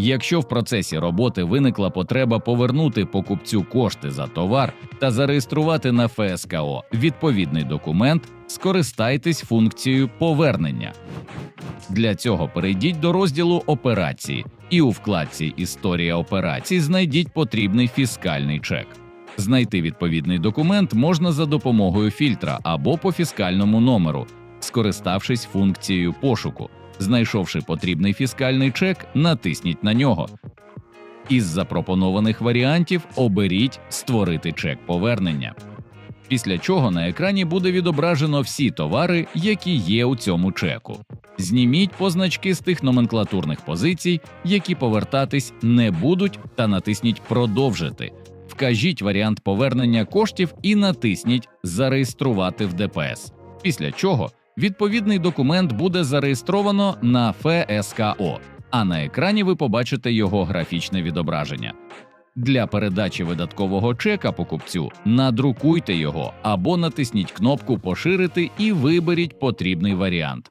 Якщо в процесі роботи виникла потреба повернути покупцю кошти за товар та зареєструвати на ФСКО відповідний документ, скористайтесь функцією повернення. Для цього перейдіть до розділу операції і у вкладці Історія операцій знайдіть потрібний фіскальний чек. Знайти відповідний документ можна за допомогою фільтра або по фіскальному номеру, скориставшись функцією пошуку. Знайшовши потрібний фіскальний чек, натисніть на нього. Із запропонованих варіантів оберіть Створити чек повернення. Після чого на екрані буде відображено всі товари, які є у цьому чеку. Зніміть позначки з тих номенклатурних позицій, які повертатись не будуть, та натисніть Продовжити. Вкажіть варіант повернення коштів і натисніть Зареєструвати в ДПС. Після чого відповідний документ буде зареєстровано на ФСКО, а на екрані ви побачите його графічне відображення. Для передачі видаткового чека покупцю надрукуйте його або натисніть кнопку Поширити і виберіть потрібний варіант.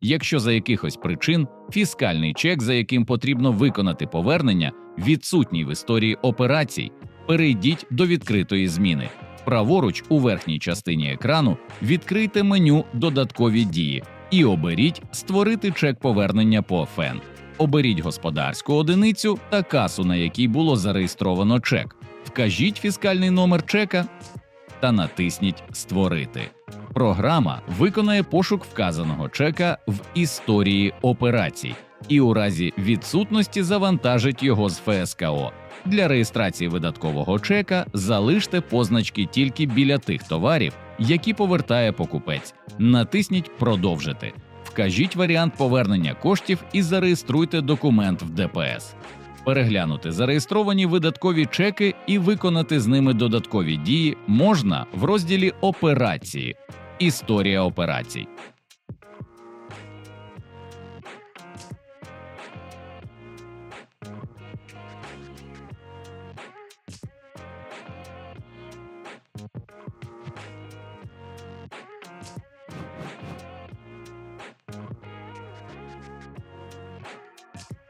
Якщо за якихось причин фіскальний чек, за яким потрібно виконати повернення, відсутній в історії операцій, перейдіть до відкритої зміни. Праворуч у верхній частині екрану відкрийте меню Додаткові дії і оберіть Створити чек повернення по ФЕН. Оберіть господарську одиницю та касу, на якій було зареєстровано чек. Вкажіть фіскальний номер чека та натисніть Створити. Програма виконає пошук вказаного чека в історії операцій і у разі відсутності завантажить його з ФСКО. Для реєстрації видаткового чека залиште позначки тільки біля тих товарів, які повертає покупець. Натисніть Продовжити. Вкажіть варіант повернення коштів і зареєструйте документ в ДПС. Переглянути зареєстровані видаткові чеки і виконати з ними додаткові дії можна в розділі Операції Історія операцій.